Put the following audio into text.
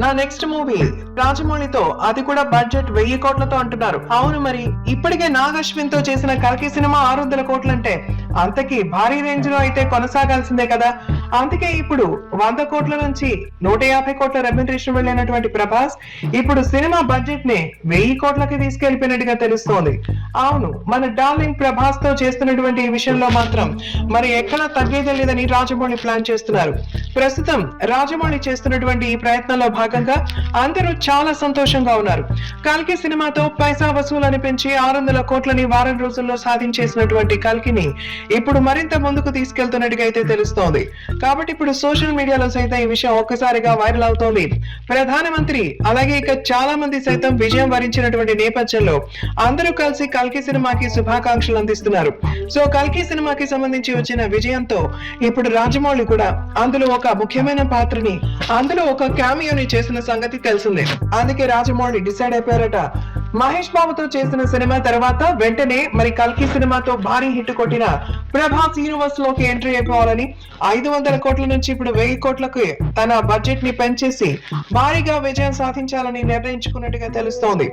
నా next movie రాజమౌళితో అది కూడా బడ్జెట్ వెయ్యి కోట్లతో అంటున్నారు. అవును మరి ఇప్పటికే నాగ్ అశ్విన్తో చేసిన కల్కి సినిమా ఆరు వందల కోట్లంటే అంతకి భారీ రేంజ్లో అయితే కొనసాగాల్సిందే కదా. అందుకే ఇప్పుడు వంద కోట్ల నుంచి నూట యాభై కోట్ల రెమ్యునరేషన్ వెళ్ళినటువంటి ప్రభాస్ ఇప్పుడు సినిమా బడ్జెట్ని వెయ్యి కోట్లకి తీసుకెళ్ళిపోయినట్టుగా తెలుస్తోంది. అవును మన డార్లింగ్ ప్రభాస్తో చేస్తున్నటువంటి ఈ విషయంలో మాత్రం మరి ఎక్కడ తగ్గేదే లేదని రాజమౌళి ప్లాన్ చేస్తున్నారు. ప్రస్తుతం రాజమౌళి చేస్తున్నటువంటి ఈ ప్రయత్నంలో భాగంగా అందరూ చాలా సంతోషంగా ఉన్నారు. కల్కి సినిమాతో పైసా వసూలని పెంచి ఆరు వందల కోట్లని వారం రోజుల్లో సాధించేసినటువంటి కల్కిని ఇప్పుడు మరింత ముందుకు తీసుకెళ్తున్నట్టుగా అయితే తెలుస్తోంది. కాబట్టి ఇప్పుడు సోషల్ మీడియాలో సైతం ఈ విషయం ఒక్కసారిగా వైరల్ అవుతోంది. ప్రధానమంత్రి అలాగే ఇక చాలా మంది సైతం విజయం వరించినటువంటి నేపథ్యంలో అందరూ కలిసి కల్కి కల్కి సినిమాకి శుభాకాంక్షలు అందిస్తున్నారు. సో కల్కి సినిమాకి సంబంధించి వచ్చిన విజయంతో ఇప్పుడు రాజమౌళి కూడా అందులో ఒక ముఖ్యమైన పాత్రని అందులో ఒక క్యామియోని చేసిన సంగతి తెలిసిందే. అందుకే రాజమౌళి డిసైడ్ అయిపోయారట. మహేష్ బాబుతో చేసిన సినిమా తర్వాత వెంటనే మరి కల్కి సినిమాతో భారీ హిట్ కొట్టిన ప్రభాస్ యూనివర్స్లోకి ఎంట్రీ అయిపోవాలని ఐదు వందల కోట్ల నుంచి ఇప్పుడు వెయ్యి కోట్లకు తన బడ్జెట్ని పెంచేసి భారీగా విజయం సాధించాలని నిర్ణయించుకున్నట్టుగా తెలుస్తోంది.